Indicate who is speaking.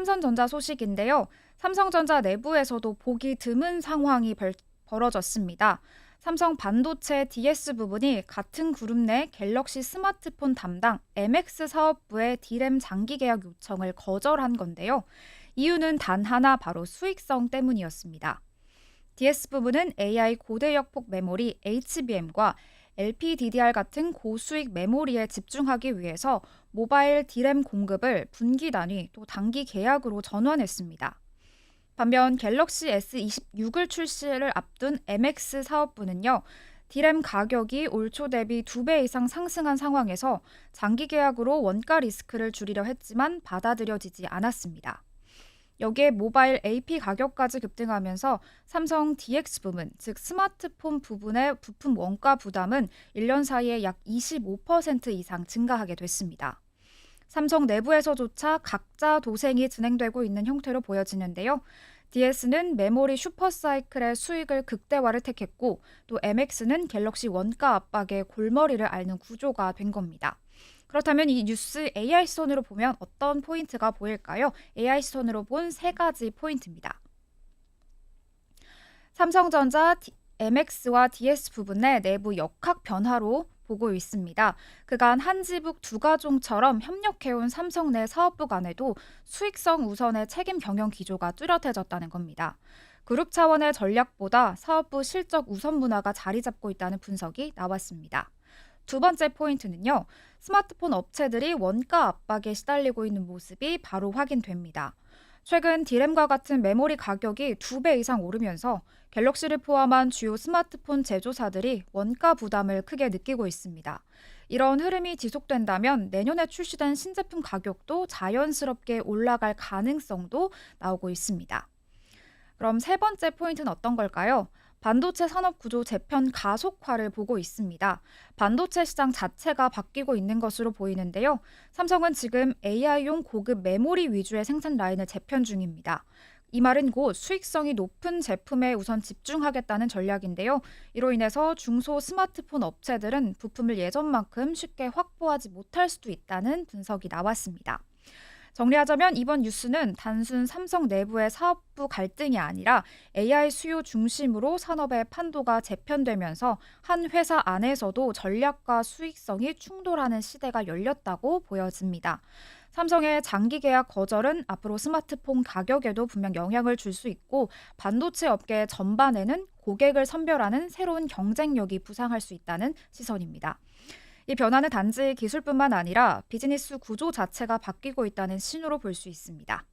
Speaker 1: 삼성전자 소식인데요. 삼성전자 내부에서도 보기 드문 상황이 벌, 벌어졌습니다. 삼성 반도체 DS 부분이 같은 그룹 내 갤럭시 스마트폰 담당 MX 사업부의 D램 장기 계약 요청을 거절한 건데요. 이유는 단 하나 바로 수익성 때문이었습니다. DS 부분은 AI 고대역폭 메모리 HBM과 LPDDR 같은 고수익 메모리에 집중하기 위해서 모바일 D램 공급을 분기 단위 또 단기 계약으로 전환했습니다. 반면 갤럭시 S26을 출시를 앞둔 MX 사업부는요. D램 가격이 올 초 대비 2배 이상 상승한 상황에서 장기 계약으로 원가 리스크를 줄이려 했지만 받아들여지지 않았습니다. 여기에 모바일 AP 가격까지 급등하면서 삼성 DX 부문, 즉 스마트폰 부분의 부품 원가 부담은 1년 사이에 약 25% 이상 증가하게 됐습니다. 삼성 내부에서조차 각자 도생이 진행되고 있는 형태로 보여지는데요. DS는 메모리 슈퍼사이클의 수익을 극대화를 택했고 또 MX는 갤럭시 원가 압박의 골머리를 앓는 구조가 된 겁니다. 그렇다면 이 뉴스 AI 시선으로 보면 어떤 포인트가 보일까요? AI 시선으로 본 세 가지 포인트입니다. 삼성전자 MX와 DS 부분의 내부 역학 변화로 보고 있습니다. 그간 한지북 두 가종처럼 협력해온 삼성 내 사업부 간에도 수익성 우선의 책임 경영 기조가 뚜렷해졌다는 겁니다. 그룹 차원의 전략보다 사업부 실적 우선 문화가 자리 잡고 있다는 분석이 나왔습니다. 두 번째 포인트는요. 스마트폰 업체들이 원가 압박에 시달리고 있는 모습이 바로 확인됩니다. 최근 디램과 같은 메모리 가격이 두 배 이상 오르면서 갤럭시를 포함한 주요 스마트폰 제조사들이 원가 부담을 크게 느끼고 있습니다. 이런 흐름이 지속된다면 내년에 출시된 신제품 가격도 자연스럽게 올라갈 가능성도 나오고 있습니다. 그럼 세 번째 포인트는 어떤 걸까요? 반도체 산업 구조 재편 가속화를 보고 있습니다. 반도체 시장 자체가 바뀌고 있는 것으로 보이는데요. 삼성은 지금 AI용 고급 메모리 위주의 생산 라인을 재편 중입니다. 이 말은 곧 수익성이 높은 제품에 우선 집중하겠다는 전략인데요. 이로 인해서 중소 스마트폰 업체들은 부품을 예전만큼 쉽게 확보하지 못할 수도 있다는 분석이 나왔습니다. 정리하자면 이번 뉴스는 단순 삼성 내부의 사업부 갈등이 아니라 AI 수요 중심으로 산업의 판도가 재편되면서 한 회사 안에서도 전략과 수익성이 충돌하는 시대가 열렸다고 보여집니다. 삼성의 장기 계약 거절은 앞으로 스마트폰 가격에도 분명 영향을 줄 수 있고 반도체 업계 전반에는 고객을 선별하는 새로운 경쟁력이 부상할 수 있다는 시선입니다. 이 변화는 단지 기술뿐만 아니라 비즈니스 구조 자체가 바뀌고 있다는 신호로 볼 수 있습니다.